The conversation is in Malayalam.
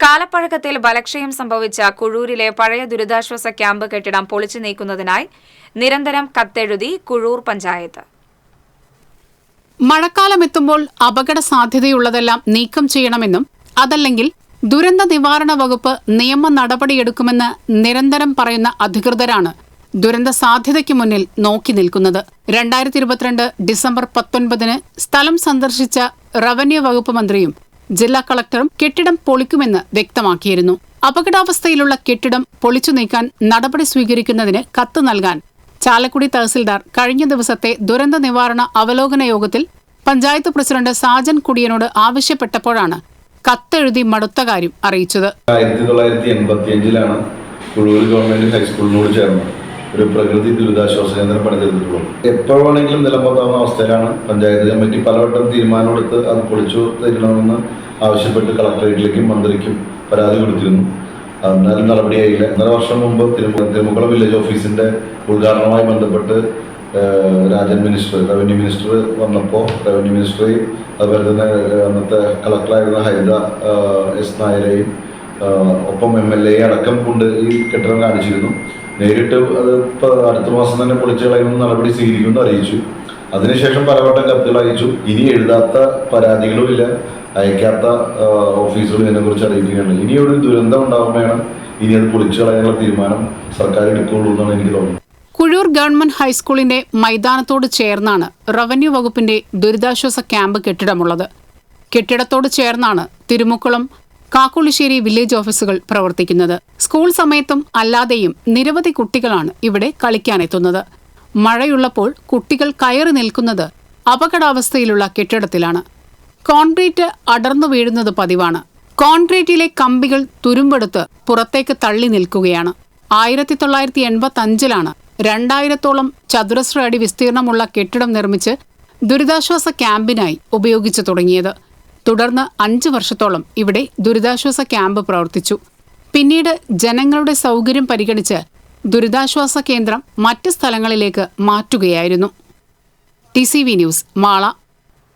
കാലപ്പഴക്കത്തിൽ ബലക്ഷയം സംഭവിച്ച കുഴൂരിലെ പഴയ ദുരിതാശ്വാസ ക്യാമ്പ് കെട്ടിടം പൊളിച്ചു നീക്കുന്നതിനായി നിരന്തരം കത്തെഴുതി കുഴൂർ പഞ്ചായത്ത്. മഴക്കാലമെത്തുമ്പോൾ അപകട സാധ്യതയുള്ളതെല്ലാം നീക്കം ചെയ്യണമെന്നും അതല്ലെങ്കിൽ ദുരന്ത നിവാരണ വകുപ്പ് നിയമ നടപടിയെടുക്കുമെന്ന് നിരന്തരം പറയുന്ന അധികൃതരാണ് ദുരന്ത സാധ്യതയ്ക്ക് മുന്നിൽ നോക്കി നിൽക്കുന്നത്. രണ്ടായിരത്തി ഇരുപത്തിരണ്ട് ഡിസംബർ പത്തൊൻപതിന് സ്ഥലം സന്ദർശിച്ച റവന്യൂ വകുപ്പ് മന്ത്രിയും ജില്ലാ കളക്ടറും കെട്ടിടം പൊളിക്കുമെന്ന് വ്യക്തമാക്കിയിരുന്നു. അപകടാവസ്ഥയിലുള്ള കെട്ടിടം പൊളിച്ചു നീക്കാൻ നടപടി സ്വീകരിക്കുന്നതിന് കത്ത് നൽകാൻ ചാലക്കുടി തഹസിൽദാർ കഴിഞ്ഞ ദിവസത്തെ ദുരന്ത നിവാരണ അവലോകന യോഗത്തിൽ പഞ്ചായത്ത് പ്രസിഡന്റ് സാജൻ കുടിയനോട് ആവശ്യപ്പെട്ടപ്പോഴാണ് കത്തെഴുതി മടുത്ത കാര്യം അറിയിച്ചത്. ആയിരത്തി തൊള്ളായിരത്തി എൺപത്തി അഞ്ചിലാണ് ഗവൺമെന്റ് ഹൈസ്കൂളിനോട് ചേർന്ന് ഒരു പ്രകൃതി ദുരിതാശ്വാസ കേന്ദ്രം പണിതെടുത്തിട്ടുള്ളൂ എപ്പോൾ വേണമെങ്കിലും നിലമ്പത്താവുന്ന അവസ്ഥയിലാണ് പഞ്ചായത്ത് കമ്മിറ്റി പലവട്ടം തീരുമാനമെടുത്ത് അത് പൊളിച്ചു തരണമെന്ന് ആവശ്യപ്പെട്ട് കളക്ടറേറ്റിലേക്കും മന്ത്രിക്കും പരാതി കൊടുത്തിരുന്നു. എന്നാലും നടപടിയായില്ല. ഒന്നര വർഷം മുമ്പ് തിരുമു തിരുമുക്കുളം വില്ലേജ് ഓഫീസിന്റെ ഉദ്ഘാടനവുമായി ബന്ധപ്പെട്ട് രാജൻ മിനിസ്റ്റർ റവന്യൂ മിനിസ്റ്റർ വന്നപ്പോൾ റവന്യൂ മിനിസ്റ്ററെയും അതുപോലെ തന്നെ അന്നത്തെ കളക്ടറായിരുന്ന ഹരിത എസ് നായരെയും ഒപ്പം എം എൽ എ അടക്കം കൊണ്ട് ഈ കെട്ടിടം കാണിച്ചിരുന്നു. നേരിട്ട് അത് ഇപ്പോൾ അടുത്ത മാസം തന്നെ പൊളിച്ചു കളയുന്ന നടപടി സ്വീകരിക്കുമെന്ന് അറിയിച്ചു. അതിനുശേഷം പലവട്ടം കത്തുകൾ അയച്ചു. ഇനി എഴുതാത്ത പരാതികളും ഇല്ല. അയക്കാത്ത ഓഫീസുകൾ ഇതിനെക്കുറിച്ച് അറിയിക്കുകയാണ്. ഇനി ഒരു ദുരന്തം ഉണ്ടാകുമ്പോഴാണ് ഇനി അത് പൊളിച്ചു കളയാനുള്ള തീരുമാനം സർക്കാർ എടുക്കുകയുള്ളൂ എന്നാണ് എനിക്ക് തോന്നുന്നത്. കുഴൂർ ഗവൺമെന്റ് ഹൈസ്കൂളിന്റെ മൈതാനത്തോട് ചേർന്നാണ് റവന്യൂ വകുപ്പിന്റെ ദുരിതാശ്വാസ ക്യാമ്പ് കെട്ടിടമുള്ളത്. കെട്ടിടത്തോട് ചേർന്നാണ് തിരുമുക്കുളം കാക്കുളിശ്ശേരി വില്ലേജ് ഓഫീസുകൾ പ്രവർത്തിക്കുന്നത്. സ്കൂൾ സമയത്തും അല്ലാതെയും നിരവധി കുട്ടികളാണ് ഇവിടെ കളിക്കാനെത്തുന്നത്. മഴയുള്ളപ്പോൾ കുട്ടികൾ കയറി നിൽക്കുന്നത് അപകടാവസ്ഥയിലുള്ള കെട്ടിടത്തിലാണ്. കോൺക്രീറ്റ് അടർന്നു വീഴുന്നത് പതിവാണ്. കോൺക്രീറ്റിലെ കമ്പികൾ തുരുമ്പെടുത്ത് പുറത്തേക്ക് തള്ളി നിൽക്കുകയാണ്. ആയിരത്തി തൊള്ളായിരത്തി എൺപത്തി അഞ്ചിലാണ് രണ്ടായിരത്തോളം ചതുരശ്ര അടി വിസ്തീർണമുള്ള കെട്ടിടം നിർമ്മിച്ച് ദുരിതാശ്വാസ ക്യാമ്പിനായി ഉപയോഗിച്ചു തുടങ്ങിയത്. തുടർന്ന് അഞ്ച് വർഷത്തോളം ഇവിടെ ദുരിതാശ്വാസ ക്യാമ്പ് പ്രവർത്തിച്ചു. പിന്നീട് ജനങ്ങളുടെ സൗകര്യം പരിഗണിച്ച് ദുരിതാശ്വാസ കേന്ദ്രം മറ്റ് സ്ഥലങ്ങളിലേക്ക് മാറ്റുകയായിരുന്നു. T C V news Mala.